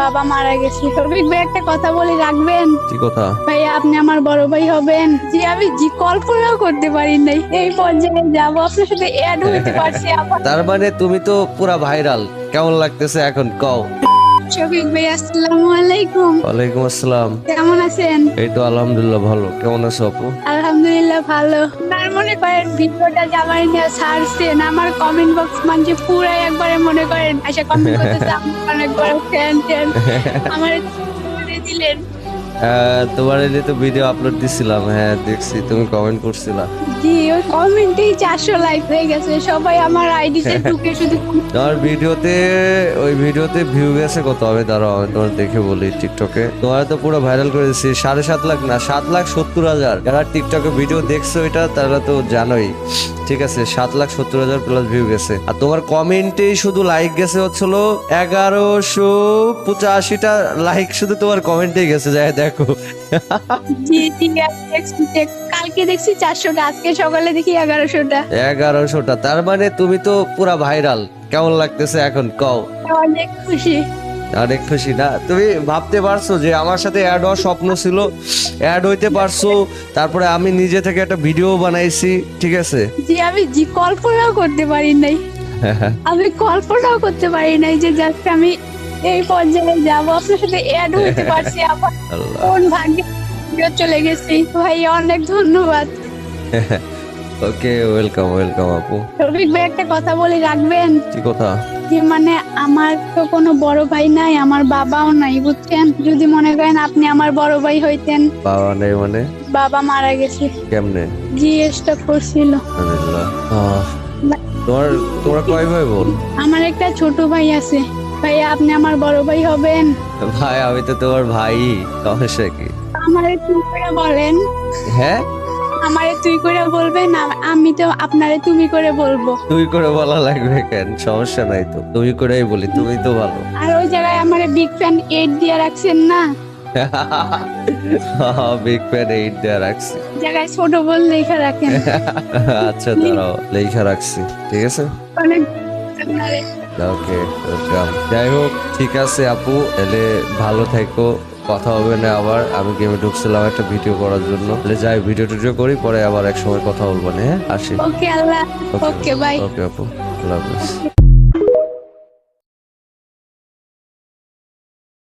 বাবা মারা গেছে। রফিক ভাই একটা কথা বলে রাখবেন। কি কথা? ভাই আপনি আমার বড় ভাই হবেন। যে আমি জি কল্পনাও করতে পারি নাই। এই পর্যায়ে যাব আপনার সাথে অ্যাড হতে পারছি তার মানে তুমি তো পুরা ভাইরাল কেমন লাগতেছে এখন? কও। শফিক ভাই আসসালামু আলাইকুম। ওয়ালাইকুম আসসালাম। কেমন আছেন? এই তো আলহামদুলিল্লাহ ভালো। কেমন আছো আপু? আলহামদুলিল্লাহ ভালো। তার মনে করেন ভিডিওটা জামাই নিয়ে ছাড়ছেন আমার কমেন্ট বক্স মানে পুরো একবারে মনে করেন আচ্ছা কমেন্ট করতেছে আমার বড় ফ্যান আমার দিলেন। তোমার এনে তো ভিডিও আপলোড দিছিলাম হ্যাঁ দেখছি তুমি কমেন্ট করছিলা। জি ওই কমেন্টেই চারশো লাইক হয়ে গেছে সবাই আমার আইডিতে ঢুকে শুধু তোমার ভিডিওতে ওই ভিডিওতে ভিউ গেছে কত? আমি দাঁড়াও আমি তোমার দেখে বলি টিকটকে তোমার তো পুরো ভাইরাল করে দিচ্ছি সাড়ে সাত লাখ না সাত লাখ সত্তর হাজার। যারা টিকটকে ভিডিও দেখছ এটা তারা তো জানোই। ঠিক আছে সাত লাখ সত্তর হাজার প্লাস ভিউ গেছে। আর তোমার কমেন্টেই শুধু লাইক গেছে হচ্ছিল এগারোশো পঁচাশিটা লাইক শুধু তোমার কমেন্টেই গেছে যাই দেখো। জি জি কালকে দেখছি চারশোটা আজকে সকালে দেখি এগারোশোটা এগারোশোটা তার মানে তুমি তো পুরা ভাইরাল। কেমন লাগতেছে এখন? কও। অনেক খুশি। অনেক খুশি না? তুমি ভাবতে পারছ যে আমার সাথে অ্যাড হওয়ার স্বপ্ন ছিল? অ্যাড হইতে পারছ তারপরে আমি নিজে থেকে একটা ভিডিও বানাইছি ঠিক আছে? জি আমি জি কল্পনাও করতে পারি নাই। আমি কল্পনাও করতে পারি নাই যে যাচ্ছে আমি এই পর্যায়ে যাব। আপনার সাথে অ্যাড হইতে পারছি আবার। কোন ভাগ্যে চলে গেছি? ভাই অনেক ধন্যবাদ। ওকে ওয়েলকাম ওয়েলকাম আপু। রফিক ভাই একটা কথা বলি রাখবেন? কি কথা? যে মানে আমার তো কোনো বড় ভাই নাই আমার বাবাও নাই বুঝছেন? যদি মনে করেন আপনি আমার বড় ভাই হইতেন। বাবা নেই মানে? বাবা মারা গেছে। কেমনে? জি স্টক করছিল। আলহামদুলিল্লাহ আহ, তোমার কয় ভাই বোন? আমার একটা ছোট ভাই আছে। ভাই আপনি আমার বড় ভাই হবেন। ভাই আমি তো তোমার ভাই সমস্যা কি? আমারে তুই করে বলেন। হ্যাঁ? আমারে তুই করে বলবেন আমি তো আপনারে তুমি করে বলব। তুই করে বলা লাগবে কেন? সমস্যা নাই তো। তুমি করেই বলি তুমি তো ভালো। আর ওই জায়গায় আমারে বিগ ফ্যান এইট দিয়ে রাখছেন না? বিগ ফ্যান এইট দেওয়া রাখছি। জায়গায় ছোট বল লেখা রাখেন। আচ্ছা দাঁড়াও লেখা রাখছি ঠিক আছে? অনেক ওকে ওয়েলকাম যাই হোক ঠিক আছে আপু এলে ভালো থেকো কথা হবে না আবার। আমি গেমে ঢুকছিলাম একটা ভিডিও করার জন্য। তাহলে যাই ভিডিও টিডিও করি পরে আবার এক সময় কথা বলব না হ্যাঁ? আসি। ওকে আল্লাহ ওকে বাই ওকে আপু আল্লাহ হাফিজ।